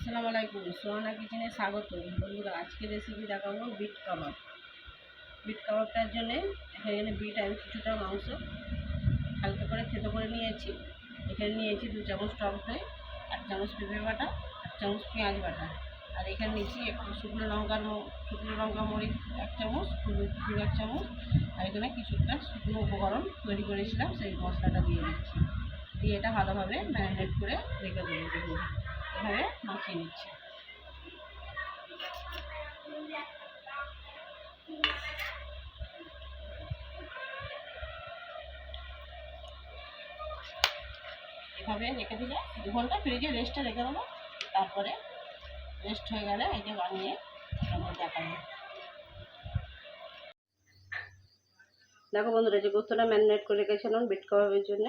আসসালামু আলাইকুম, সোহানা কিচেনে স্বাগত। বন্ধুরা, আজকে রেসিপি দেখাবো বিট কাবাব। বিট কাবাবটার জন্যে এখানে বিট আমি কিছুটা মাংস হালকা করে থেতো করে নিয়েছি। এখানে নিয়েছি দু চামচ টক দই এক চামচ পেঁপে বাটা এক চামচ পেঁয়াজ বাটা। আর এখানে নিয়েছি একটু শুকনো লঙ্কার শুকনো লঙ্কা মরিচ, এক চামচ গুঁড়ো এক চামচ। আর এখানে কিছুটা শুকনো উপকরণ তৈরি করেছিলাম, সেই মশলাটা দিয়ে দিচ্ছি। দিয়ে এটা ভালোভাবে ম্যারিনেট করে রেখে দেবো। এভাবে মাখিয়ে নিচ্ছি। এভাবে রেখে দিলে দু ঘণ্টা ফ্রিজে রেস্টে রেখে দেবো। তারপরে রেস্ট হয়ে গেলে এই যে বানিয়ে আপনাদের দেখাবো। দেখো বন্ধুরা যে গোস্তটা ম্যারিনেট করে রেখেছিলাম, বিট কাবাবের জন্য।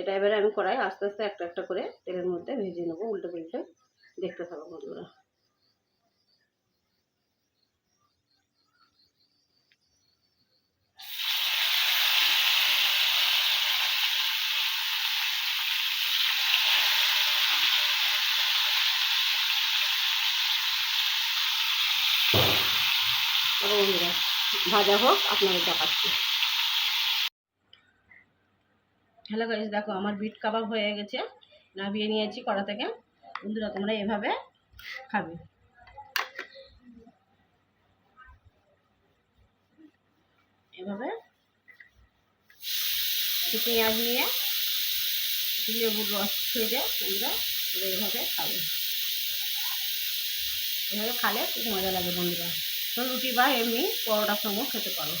এটা এবারে আমি কড়াই আস্তে আস্তে একটা একটা করে তেলের মধ্যে ভেজে নেব, উল্টো পাল্টে দেখতে থাকো বন্ধুরা। বন্ধুরা, ভাজা হোক, আপনাদের দেখাচ্ছি। হ্যালো গাইজ দেখো আমার বিট কাবাব হয়ে গেছে। নামিয়ে নিয়েছি কড়া থেকে। বন্ধুরা, তোমরা এভাবে খাবে। এভাবে পেঁয়াজ নিয়ে লেবুর রস ছেড়ে তোমরা এভাবে খাবে। এভাবে খালে খুব মজা লাগে বন্ধুরা। রুটি বা এমনি পরোটার সঙ্গেও খেতে পারো।